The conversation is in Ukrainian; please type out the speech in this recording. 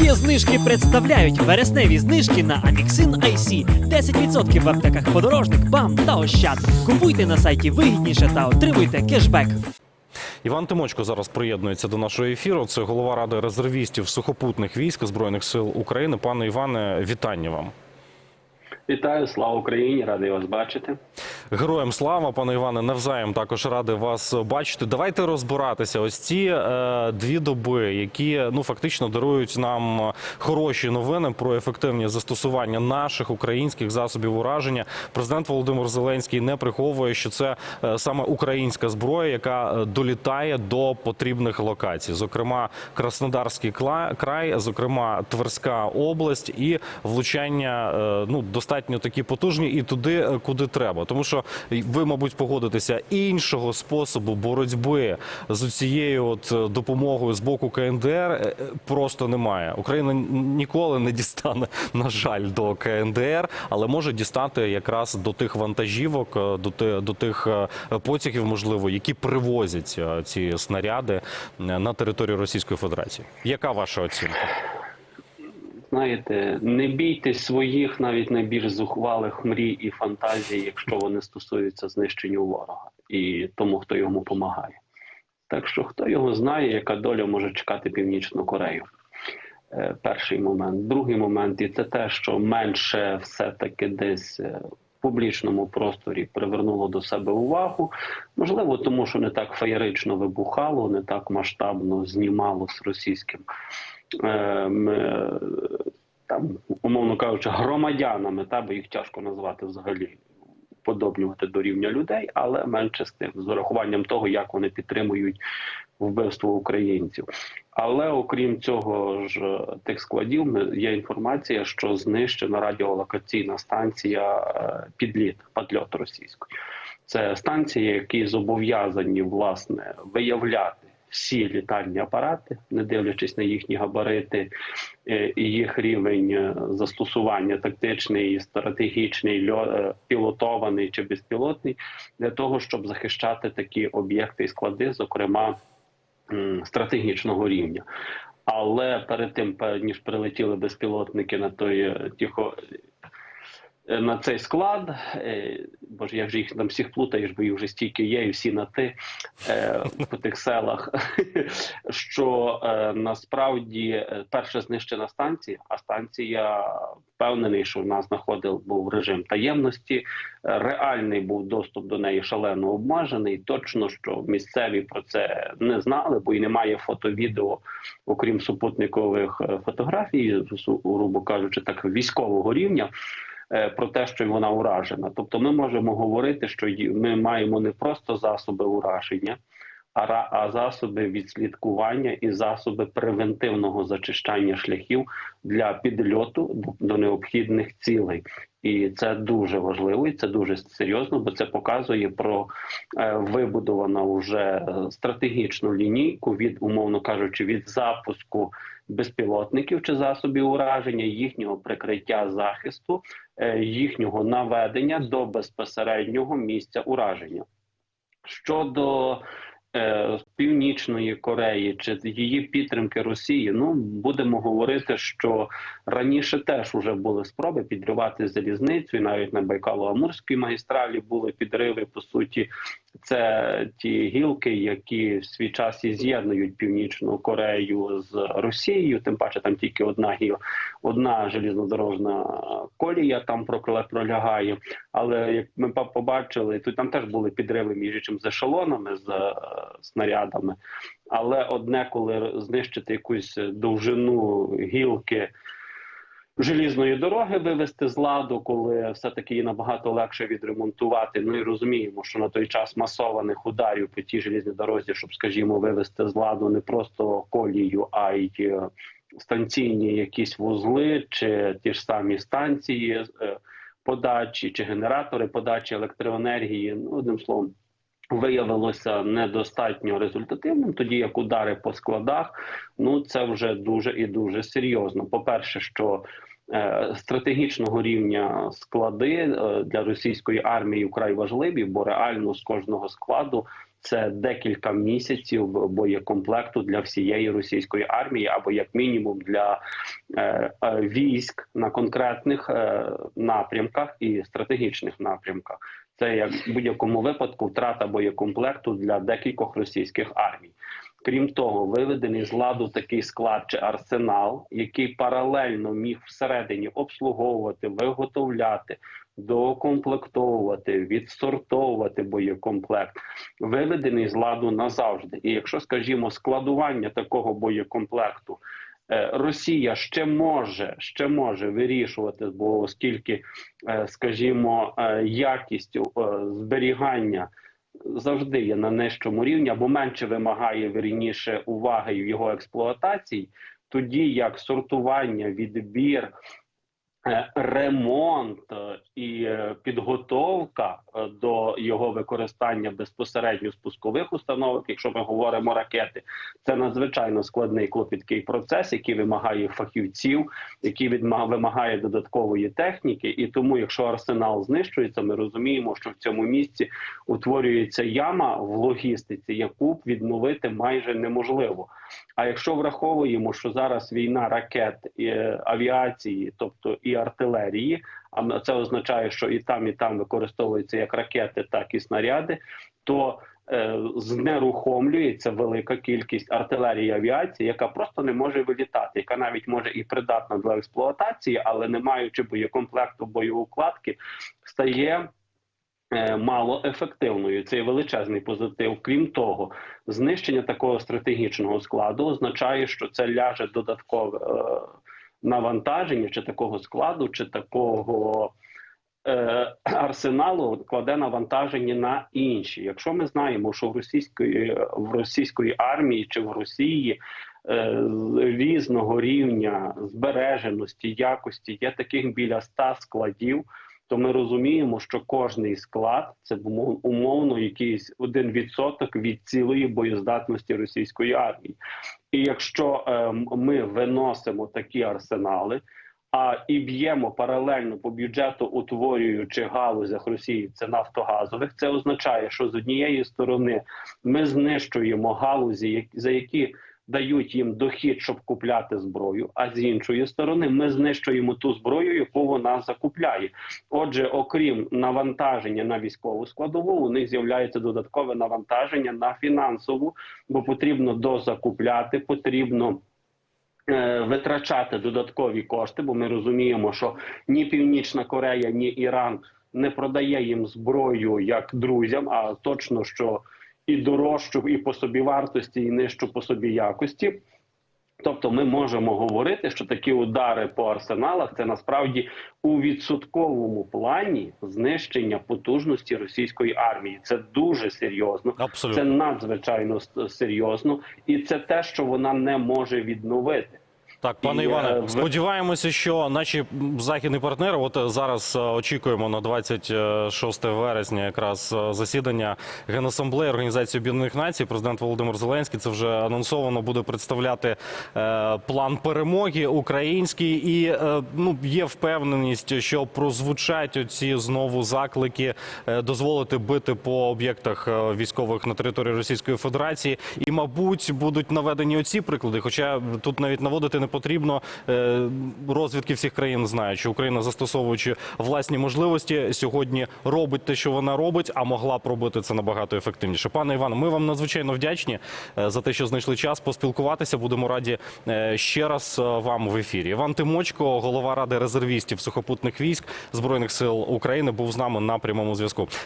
Є знижки представляють вересневі знижки на Amixin IC. 10% в аптеках подорожник, бам та ощад. Купуйте на сайті вигідніше та отримуйте кешбек. Іван Тимочко зараз приєднується до нашого ефіру. Це голова ради резервістів сухопутних військ збройних сил України. Пане Іване, вітання вам. Вітаю, слава Україні! Радий вас бачити. Героям слава, пане Іване, навзаєм також радий вас бачити. Давайте розбиратися. Ось ці е, дві доби, які ну фактично дарують нам хороші новини про ефективні застосування наших українських засобів ураження. Президент Володимир Зеленський не приховує, що це е, саме українська зброя, яка е, долітає до потрібних локацій, зокрема Краснодарський край, зокрема Тверська область, і влучання е, ну достатньо такі потужні і туди, е, куди треба. Тому що ви, мабуть, погодитеся іншого способу боротьби з цією от е, допомогою з боку КНДР е, просто немає. Україна ніколи не дістане, на жаль, до КНДР, але може дістати якраз до тих вантажівок, е, до до тих потягів, можливо, які привозять ці снаряди на територію Російської Федерації. Яка ваша оцінка? Знаєте, не бійтесь своїх навіть найбільш зухвалих мрій і фантазій, якщо вони стосуються знищення ворога і тому, хто йому допомагає. Так що хто його знає, яка доля може чекати Північну Корею. Е, Перший момент. Другий момент, і це те, що менше все-таки десь е, в публічному просторі привернуло до себе увагу. Можливо, тому що не так феєрично вибухало, не так масштабно знімало з російським ем, е, там, умовно кажучи, громадянами, та бо їх тяжко назвати взагалі. Подобнювати до рівня людей, але менше з тим, з урахуванням того, як вони підтримують вбивство українців. Але окрім цього ж е, тих складів, є інформація, що знищена радіолокаційна станція е, підліт падльот російської. Це станції, які зобов'язані власне виявляти всі літальні апарати, не дивлячись на їхні габарити е, і їх рівень е, застосування тактичний, стратегічний, е, пілотований чи безпілотний, для того, щоб захищати такі об'єкти і склади, зокрема стратегічного рівня. Але перед тим, ніж прилетіли безпілотники на той тихо. На цей склад, бо ж я ж їх там всіх плутаєш, бо їх вже стільки є, і всі на ти е, по тих селах. Що е, насправді е, перша знищена станція, а станція впевнений, що в нас знаходив був режим таємності. Реальний був доступ до неї шалено обмежений. Точно, що місцеві про це не знали, бо й немає фото-відео, окрім супутникових е, фотографій, грубо кажучи, так військового рівня. Е, Про те, що вона уражена, тобто ми можемо говорити, що ми маємо не просто засоби ураження, а засоби відслідкування і засоби превентивного зачищання шляхів для підльоту до, до необхідних цілей. І це дуже важливо, і це дуже серйозно, бо це показує про е, вибудовану вже е, стратегічну лінійку від, умовно кажучи, від запуску безпілотників чи засобів ураження, їхнього прикриття захисту, е, їхнього наведення до безпосереднього місця ураження. Щодо е, Північної Кореї чи її підтримки Росії, ну будемо говорити, що раніше теж вже були спроби підривати залізницю, і навіть на Байкало-Амурській магістралі були підриви. По суті, це ті гілки, які в свій час і з'єднують Північну Корею з Росією. Тим паче там тільки одна гіл, одна желізнодорожна колія там пролягає. Але як ми побачили, тут там теж були підриви між іншим з ешелонами, з е, снарядами. Але одне, коли знищити якусь довжину гілки желізної дороги, вивести з ладу, коли все таки її набагато легше відремонтувати. Ну і розуміємо, що на той час масованих ударів по тій желізній дорозі, щоб, скажімо, вивести з ладу не просто колію, а й е, станційні якісь вузли чи ті ж самі станції е, подачі чи генератори подачі електроенергії. Ну, одним словом, виявилося недостатньо результативним, тоді як удари по складах, ну це вже дуже і дуже серйозно. По-перше, що е, стратегічного рівня склади е, для російської армії вкрай важливі, бо реально з кожного складу це декілька місяців боєкомплекту для всієї російської армії, або як мінімум для е, е, військ на конкретних е, напрямках і стратегічних напрямках. Це як в будь-якому випадку втрата боєкомплекту для декількох російських армій. Крім того, виведений з ладу такий склад чи арсенал, який паралельно міг всередині обслуговувати, виготовляти, докомплектовувати, відсортовувати боєкомплект, виведений з ладу назавжди. І якщо, скажімо, складування такого боєкомплекту Росія ще може ще може вирішувати, бо оскільки, е, скажімо, е, якість е, зберігання завжди є на нижчому рівні або менше вимагає вірніше уваги в його експлуатації, тоді як сортування, відбір, е, ремонт е, і е, підготовка е, до його використання безпосередньо з пускових установок, якщо ми говоримо ракети, це надзвичайно складний клопіткий процес, який вимагає фахівців, який вимагає додаткової техніки. І тому, якщо арсенал знищується, ми розуміємо, що в цьому місці утворюється яма в логістиці, яку б відновити майже неможливо. А якщо враховуємо, що зараз війна ракет і е, авіації, тобто і артилерії, а це означає, що і там, і там використовуються як ракети, так і снаряди, то е, знерухомлюється велика кількість артилерії авіації, яка просто не може вилітати, яка навіть може і придатна для експлуатації, але не маючи боєкомплекту боєукладки, стає. Е, Мало ефективною це величезний позитив. Крім того, знищення такого стратегічного складу означає, що це ляже додаткове навантаження, чи такого складу, чи такого е, арсеналу кладе навантаження на інші. Якщо ми знаємо, що в російської в російської армії чи в Росії е, різного рівня збереженості, якості є таких біля ста складів. То ми розуміємо, що кожний склад це умов- умовно якийсь один відсоток від цілої боєздатності російської армії. І якщо е, ми виносимо такі арсенали, а і б'ємо паралельно по бюджету, утворюючи галузях Росії, це нафтогазових, це означає, що з однієї сторони ми знищуємо галузі, за які дають їм дохід, щоб купляти зброю. А з іншої сторони, ми знищуємо ту зброю, яку вона закупляє. Отже, окрім навантаження на військову складову, у них з'являється додаткове навантаження на фінансову, бо потрібно дозакупляти, потрібно. е, Витрачати додаткові кошти, бо ми розуміємо, що ні Північна Корея, ні Іран не продає їм зброю як друзям, а точно що і дорожчу, і по собі вартості, і нижчу по собі якості. Тобто, ми можемо говорити, що такі удари по арсеналах це насправді у відсотковому плані знищення потужності російської армії. Це дуже серйозно. Абсолютно. Це надзвичайно серйозно, і це те, що вона не може відновити. Так, пане І, е, Іване, ви- сподіваємося, що наші західні партнери, от е, зараз е, очікуємо на 26 вересня, якраз е, засідання Генасамблеї Організації Об'єднаних Націй. Президент Володимир Зеленський це вже анонсовано буде представляти е, план перемоги український, і е, ну є впевненість, що прозвучать оці знову заклики е, дозволити бити по об'єктах е, військових на території Російської Федерації. І, мабуть, будуть наведені оці приклади. Хоча тут навіть наводити не потрібно. Е, Розвідки всіх країн знають, що Україна, застосовуючи власні можливості, сьогодні робить те, що вона робить, а могла б робити це набагато ефективніше. Пане Іване, ми вам надзвичайно вдячні е, за те, що знайшли час поспілкуватися. Будемо раді е, ще раз вам в ефірі. Іван Тимочко, голова ради резервістів сухопутних військ збройних сил України, був з нами на прямому зв'язку.